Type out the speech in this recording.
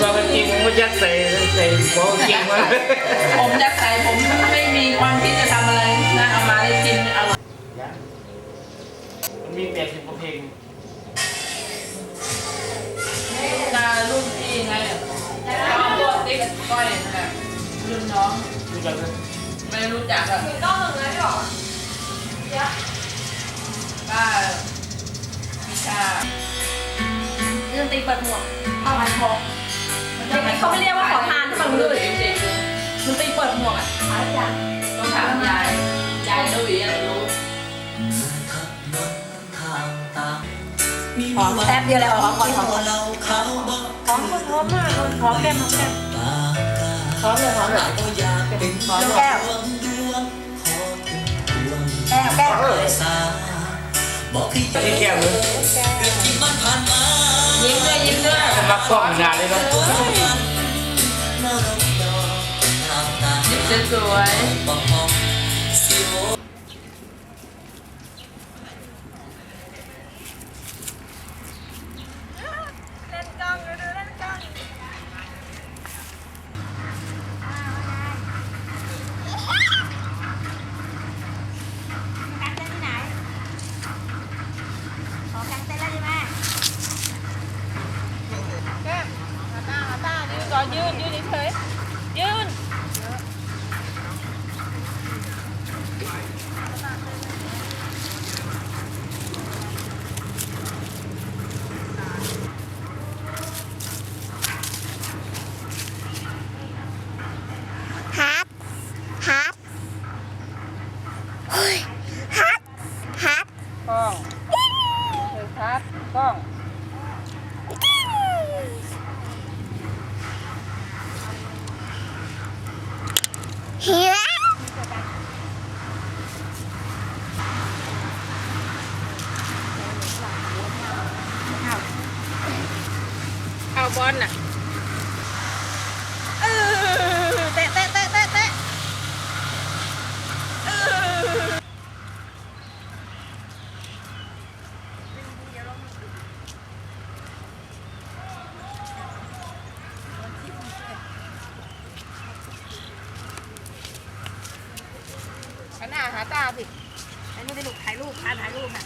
ความเป็นจริงมันยัดใส่ใส่หัวจริงมาผมจะใส่ผมไม่มีความคิดจะทำอะไรนะเอามาได้กินอร่อยมันมีแปดสิบกว่าเพลงนารุ่นพี่ไงเอาพวกติ๊กก้อยนั่นแหละรุ่นน้องรู้จักไหมไม่รู้จักอะต้องหนึ่งนะพี่บอกป้าวิชาดนตรีเปิดหมวกเข้าพันคอ เขาไม่เรียกว่าขอทานที่มันรู้เลยเด็กๆดนตรีเปิดหมวกอะหาอย่างต้องถามยายยายระวีอะรู้หอมแป๊บเดียวเลยหอมก่อนหอมก่อนหอมหอมหอมมากหอมแก้มหอมแก้มหอมเลยหอมเลยหอมแก้วแก้วแก้วนี่แก้วเลย ยิ้มด้วยยิ้มด้วยมันรักกล้องนานเลยเนาะยิ้มสวยๆ เล่นกล้องดูเล่นกล้องการเต้นที่ไหนขอการเต้นแล้วดีไหมแก้มมาตามาตายืน ก่อนยืนยืนเฉยๆยืนฮับฮับเฮ้ยฮับฮับกล้องเธอครับกล้อง เฮียเอาบอลน่ะเออเตะเตะเตะเตะเตะเออ หันหน้าหาตาสิไอ้นู่ไปลูกถ่ายรูปพาถ่ายรูปน่ะ